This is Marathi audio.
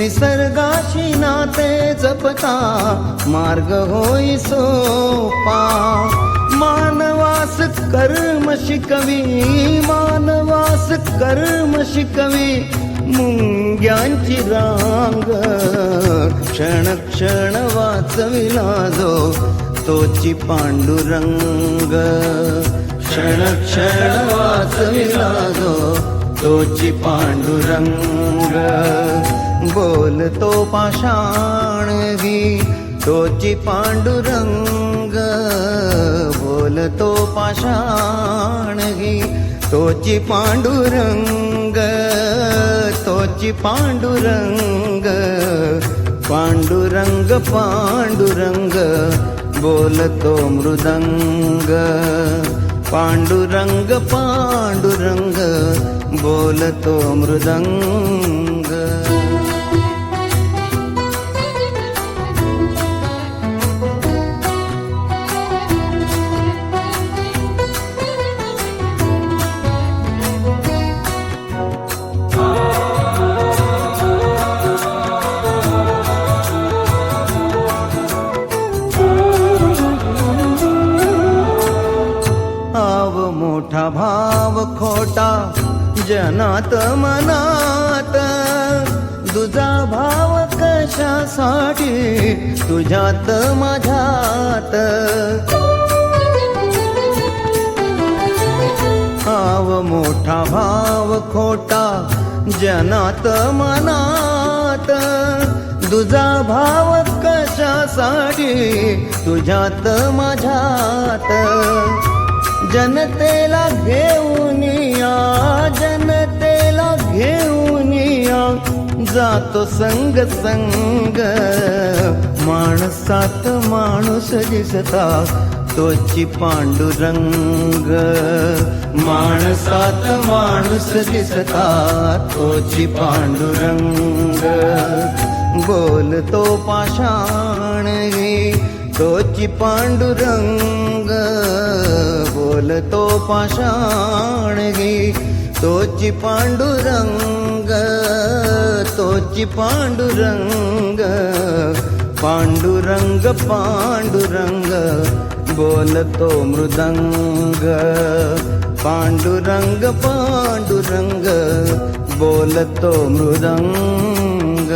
निसर्गाशी नाते जपता मार्ग होई सोपा. मानवास कर्म शिकवी मानवास कर्म शिकवी मुंग्यांची रांग. क्षण क्षण वाचविला जो तोची पांडुरंग. क्षण क्षण वाचविला जो तोची पांडुरंग. बोलतो पाषाण घी तोची पांडुरंग। बोलतो पाषाण घी तोची पांडुरंग। तोची पांडुरंग पांडुरंग पांडुरंग। बोलतो मृदंग। पांडुरंग पांडुरंग। बोलतो मृदंग। होता. जनात मनात. तुझा भाव कशासाठी? तुझ्यात माझ्यात. आव मोठा भाव खोटा. जनात मनात. तुझा भाव कशासाठी? तुझ्यात माझ्यात. जनतेला घे जातो संग संग माणसात माणूस दिसता तोची पांडुरंग. माणसात माणूस दिसता तोची पांडुरंग. बोलतो पाषाण तोची पांडुरंग. बोलतो पाषाण तोची पांडुरंग तोची पांडुरंग पांडुरंग पांडुरंग बोलतो मृदंग पांडुरंग पांडुरंग बोलतो मृदंग